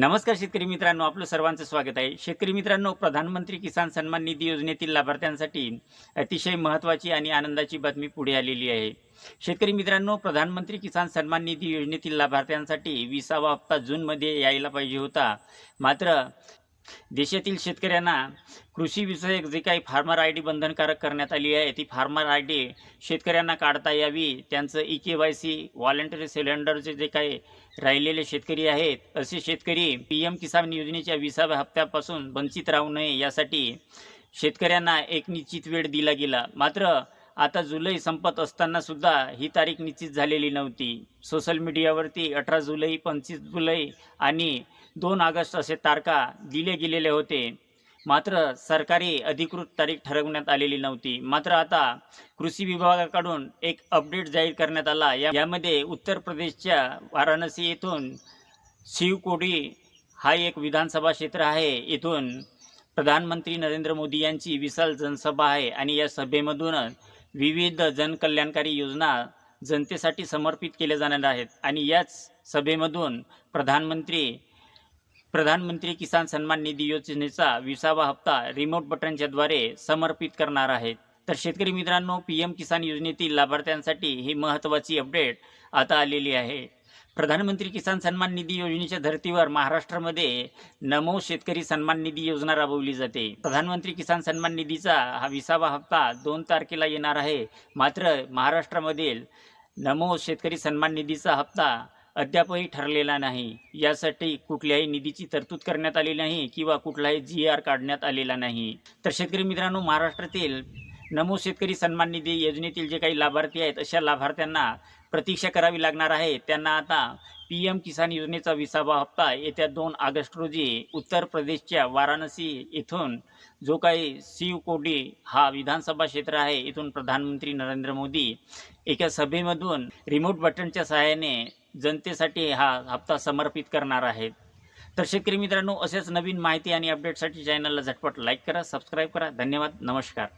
नमस्कार शेतकरी मित्रांनो आपलं सर्वांचं स्वागत आहे. शेतकरी मित्रांनो प्रधानमंत्री किसान सन्मान निधी योजनेतील लाभार्थ्यांसाठी अतिशय महत्त्वाची आणि आनंदाची बातमी पुढे आलेली आहे. शेतकरी मित्रांनो प्रधानमंत्री किसान सन्मान निधी योजनेतील लाभार्थ्यांसाठी विसावा हप्ता जूनमध्ये यायला पाहिजे होता. मात्र देशातील शेतकऱ्यांना कृषीविषयक जे काही फार्मर आय डी बंधनकारक करण्यात आली आहे ती फार्मर आय डी शेतकऱ्यांना काढता यावी. त्यांचं E K Y C voluntary सिलेंडरचे जे काही राहिलेले शेतकरी आहेत असे शेतकरी पी एम किसान योजनेच्या विसाव्या हप्त्यापासून वंचित राहू नये यासाठी शेतकऱ्यांना एक निश्चित वेळ दिला गेला. मात्र आता जुलै संपत असताना सुद्धा ही तारीख निश्चित झालेली नव्हती. सोशल मीडियावरती अठरा जुलै पंचवीस जुलै आणि दोन ऑगस्ट असे तारखा दिले गेलेले होते. मात्र सरकारी अधिकृत तारीख ठरवण्यात आलेली नव्हती. मात्र आता कृषी विभागाकडून एक अपडेट जाहीर करण्यात आला. या यामध्ये उत्तर प्रदेशच्या वाराणसी येथून शिवकोडी हा एक विधानसभा क्षेत्र आहे. येथून प्रधानमंत्री नरेंद्र मोदी यांची विशाल जनसभा आहे आणि या सभेमधूनच विविध जनकल्याणकारी योजना जनतेसाठी समर्पित केल्या जाणार आहेत. आणि याच सभेमधून प्रधानमंत्री प्रधानमंत्री किसान सन्मान निधी योजनेचा विसावा हप्ता रिमोट बटनच्याद्वारे समर्पित करणार आहेत. तर शेतकरी मित्रांनो पी एम किसान योजनेतील लाभार्थ्यांसाठी ही महत्त्वाची अपडेट आता आलेली आहे. प्रधानमंत्री किसान सन्मान निधी योजनेच्या धर्तीवर महाराष्ट्रामध्ये नमो शेतकरी सन्मान निधी योजना राबवली जाते. प्रधानमंत्री किसान सन्मान निधीचा हा विसावा हप्ता दोन तारखेला येणार आहे. मात्र महाराष्ट्रामधील नमो शेतकरी सन्मान निधीचा हप्ता अद्यापही ठरलेला नाही. यासाठी कुठल्याही निधीची तरतूद करण्यात आली नाही किंवा कुठलाही जी आर काढण्यात आलेला नाही. तर शेतकरी मित्रांनो महाराष्ट्रातील नमो शेतकरी सन्मान निधी योजनेतील जे काही लाभार्थी आहेत अशा लाभार्थ्यांना प्रतीक्षा करावी लागणार आहे. त्यांना आता पी एम किसान योजनेचा विसावा हप्ता येत्या दोन ऑगस्ट रोजी उत्तर प्रदेशच्या वाराणसी येथून जो काही शिवकोडी हा विधानसभा क्षेत्र आहे इथून प्रधानमंत्री नरेंद्र मोदी एका सभेमधून रिमोट बटनच्या सहाय्याने जनतेसाठी हा हप्ता समर्पित करणार आहेत. तर शेतकरी मित्रांनो असेच नवीन माहिती आणि अपडेटसाठी चॅनलला झटपट लाईक करा सबस्क्राईब करा. धन्यवाद. नमस्कार.